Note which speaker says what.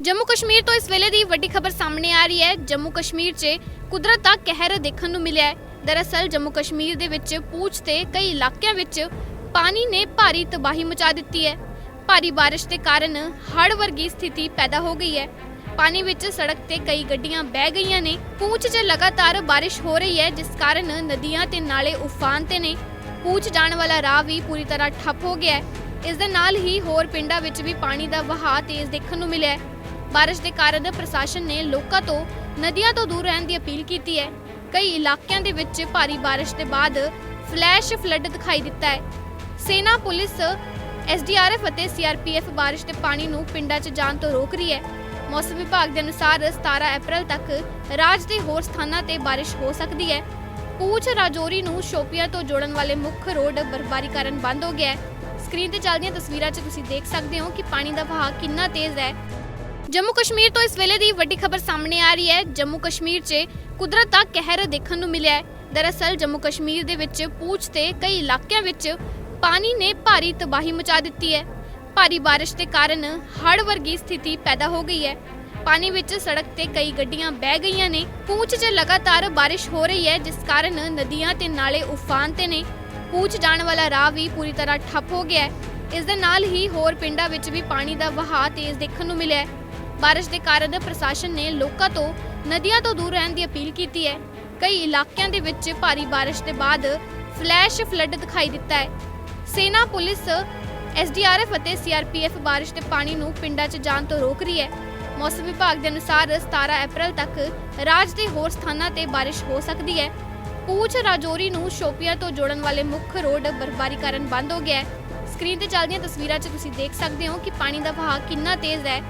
Speaker 1: ਜੰਮੂ ਕਸ਼ਮੀਰ ਤੋਂ ਇਸ ਵੇਲੇ ਦੀ ਵੱਡੀ ਖਬਰ ਸਾਹਮਣੇ ਆ ਰਹੀ ਹੈ। ਜੰਮੂ ਕਸ਼ਮੀਰ 'ਚ ਕੁਦਰਤ ਦਾ ਕਹਿਰ ਦੇਖਣ ਨੂੰ ਮਿਲਿਆ ਹੈ। ਦਰਅਸਲ ਜੰਮੂ ਕਸ਼ਮੀਰ ਦੇ ਵਿੱਚ ਪੂੰਛ ਤੇ ਕਈ ਇਲਾਕਿਆਂ ਵਿੱਚ ਪਾਣੀ ਨੇ ਭਾਰੀ ਤਬਾਹੀ ਮਚਾ ਦਿੱਤੀ ਹੈ। ਭਾਰੀ ਬਾਰਿਸ਼ ਦੇ ਕਾਰਨ ਹੜ੍ਹ ਵਰਗੀ ਸਥਿਤੀ ਪੈਦਾ ਹੋ ਗਈ ਹੈ। ਪਾਣੀ ਵਿੱਚ ਸੜਕ ਤੇ ਕਈ ਗੱਡੀਆਂ ਬਹਿ ਗਈਆਂ ਨੇ। ਪੂੰਛ 'ਚ ਲਗਾਤਾਰ ਬਾਰਿਸ਼ ਹੋ ਰਹੀ ਹੈ, ਜਿਸ ਕਾਰਨ ਨਦੀਆਂ ਤੇ ਨਾਲੇ ਉਫਾਨ ਤੇ ਨੇ। ਪੂੰਛ ਜਾਣ ਵਾਲਾ ਰਾਹ ਵੀ ਪੂਰੀ ਤਰ੍ਹਾਂ ਠੱਪ ਹੋ ਗਿਆ ਹੈ। ਇਸ ਦੇ ਨਾਲ ਹੀ ਹੋਰ ਪਿੰਡਾਂ ਵਿੱਚ ਵੀ ਪਾਣੀ ਦਾ ਵਹਾਅ ਤੇਜ਼ ਦੇਖਣ ਨੂੰ ਮਿਲਿਆ ਹੈ। ਬਾਰਿਸ਼ ਦੇ ਕਾਰਨ ਪ੍ਰਸ਼ਾਸਨ ਨੇ ਲੋਕਾਂ ਤੋਂ ਨਦੀਆਂ ਤੋਂ ਦੂਰ ਰਹਿਣ ਦੀ ਅਪੀਲ ਕੀਤੀ ਹੈ। ਕਈ ਇਲਾਕਿਆਂ ਦੇ ਵਿੱਚ ਭਾਰੀ ਬਾਰਿਸ਼ ਦੇ ਬਾਅਦ ਫਲੈਸ਼ ਫਲੱਡ ਦਿਖਾਈ ਦਿੱਤਾ ਹੈ। ਸੈਨਾ ਪੁਲਿਸ ਐਸਡੀਆਰਐਫ ਅਤੇ ਸੀਆਰਪੀਐਫ ਬਾਰਿਸ਼ ਦੇ ਪਾਣੀ ਨੂੰ ਪਿੰਡਾਂ 'ਚ ਜਾਣ ਤੋਂ ਰੋਕ ਰਹੀ ਹੈ। ਮੌਸਮ ਵਿਭਾਗ ਦੇ ਅਨੁਸਾਰ 17 ਅਪ੍ਰੈਲ ਤੱਕ ਰਾਜ ਦੇ ਹੋਰ ਸਥਾਨਾਂ ਤੇ ਬਾਰਿਸ਼ ਹੋ ਸਕਦੀ ਹੈ। ਪੂਛ ਰਾਜੌਰੀ ਨੂੰ ਸ਼ੋਪੀਆਂ ਤੋਂ ਜੋੜਨ ਵਾਲੇ ਮੁੱਖ ਰੋਡ ਬਰਫਬਾਰੀ ਕਾਰਨ ਬੰਦ ਹੋ ਗਿਆ ਹੈ। ਸਕਰੀਨ ਤੇ ਚੱਲਦੀਆਂ ਤਸਵੀਰਾਂ 'ਚ ਤੁਸੀਂ ਦੇਖ ਸਕਦੇ ਹੋ ਕਿ ਪਾਣੀ ਦਾ ਵਹਾਅ ਕਿੰਨਾ ਤੇਜ਼ ਹੈ। ਜੰਮੂ ਕਸ਼ਮੀਰ ਤੋਂ ਇਸ ਵੇਲੇ ਦੀ ਵੱਡੀ ਖਬਰ ਸਾਹਮਣੇ ਆ ਰਹੀ ਹੈ। ਜੰਮੂ ਕਸ਼ਮੀਰ 'ਚ ਕੁਦਰਤ ਦਾ ਕਹਿਰ ਦੇਖਣ ਨੂੰ ਮਿਲਿਆ ਹੈ। ਦਰਅਸਲ ਜੰਮੂ ਕਸ਼ਮੀਰ ਦੇ ਵਿੱਚ ਪੂੰਛ ਤੇ ਕਈ ਇਲਾਕਿਆਂ ਵਿੱਚ ਪਾਣੀ ਨੇ ਭਾਰੀ ਤਬਾਹੀ ਮਚਾ ਦਿੱਤੀ ਹੈ। ਭਾਰੀ ਬਾਰਿਸ਼ ਦੇ ਕਾਰਨ ਹੜ੍ਹ ਵਰਗੀ ਸਥਿਤੀ ਪੈਦਾ ਹੋ ਗਈ ਹੈ। ਪਾਣੀ ਵਿੱਚ ਸੜਕ ਤੇ ਕਈ ਗੱਡੀਆਂ ਬਹਿ ਗਈਆਂ ਨੇ। ਪੂੰਛ 'ਚ ਲਗਾਤਾਰ ਬਾਰਿਸ਼ ਹੋ ਰਹੀ ਹੈ, ਜਿਸ ਕਾਰਨ ਨਦੀਆਂ ਤੇ ਨਾਲੇ ਉਫਾਨ ਤੇ ਨੇ। ਪੂੰਛ ਜਾਣ ਵਾਲਾ ਰਾਹ ਵੀ ਪੂਰੀ ਤਰ੍ਹਾਂ ਠੱਪ ਹੋ ਗਿਆ ਹੈ। ਇਸ ਦੇ ਨਾਲ ਹੀ ਹੋਰ ਪਿੰਡਾਂ ਵਿੱਚ ਵੀ ਪਾਣੀ ਦਾ ਵਹਾਅ ਤੇਜ਼ ਦੇਖਣ ਨੂੰ ਮਿਲਿਆ ਹੈ। ਬਾਰਿਸ਼ ਦੇ ਕਾਰਨ ਪ੍ਰਸ਼ਾਸਨ ਨੇ ਲੋਕਾਂ ਤੋਂ ਨਦੀਆਂ ਤੋਂ ਦੂਰ ਰਹਿਣ ਦੀ ਅਪੀਲ ਕੀਤੀ ਹੈ। ਕਈ ਇਲਾਕਿਆਂ ਦੇ ਵਿੱਚ ਭਾਰੀ ਬਾਰਿਸ਼ ਦੇ ਬਾਅਦ ਫਲੈਸ਼ ਫਲੱਡ ਦਿਖਾਈ ਦਿੱਤਾ ਹੈ। ਸੈਨਾ ਪੁਲਿਸ ਐਸਡੀਆਰਐਫ ਅਤੇ ਸੀਆਰਪੀਐਫ ਬਾਰਿਸ਼ ਦੇ ਪਾਣੀ ਨੂੰ ਪਿੰਡਾਂ 'ਚ ਜਾਣ ਤੋਂ ਰੋਕ ਰਹੀ ਹੈ। ਮੌਸਮ ਵਿਭਾਗ ਦੇ ਅਨੁਸਾਰ 17 ਅਪ੍ਰੈਲ ਤੱਕ ਰਾਜ ਦੇ ਹੋਰ ਸਥਾਨਾਂ ਤੇ ਬਾਰਿਸ਼ ਹੋ ਸਕਦੀ ਹੈ। ਪੂਛ, ਰਾਜੌਰੀ ਨੂੰ ਸ਼ੋਪੀਆਂ ਤੋਂ ਜੋੜਨ ਵਾਲੇ ਮੁੱਖ ਰੋਡ ਬਰਫਬਾਰੀ ਕਾਰਨ ਬੰਦ ਹੋ ਗਿਆ ਹੈ। ਸਕਰੀਨ ਤੇ ਚੱਲਦੀਆਂ ਤਸਵੀਰਾਂ 'ਚ ਤੁਸੀਂ ਦੇਖ ਸਕਦੇ ਹੋ ਕਿ ਪਾਣੀ ਦਾ ਵਹਾਅ ਕਿੰਨਾ ਤੇਜ਼ ਹੈ।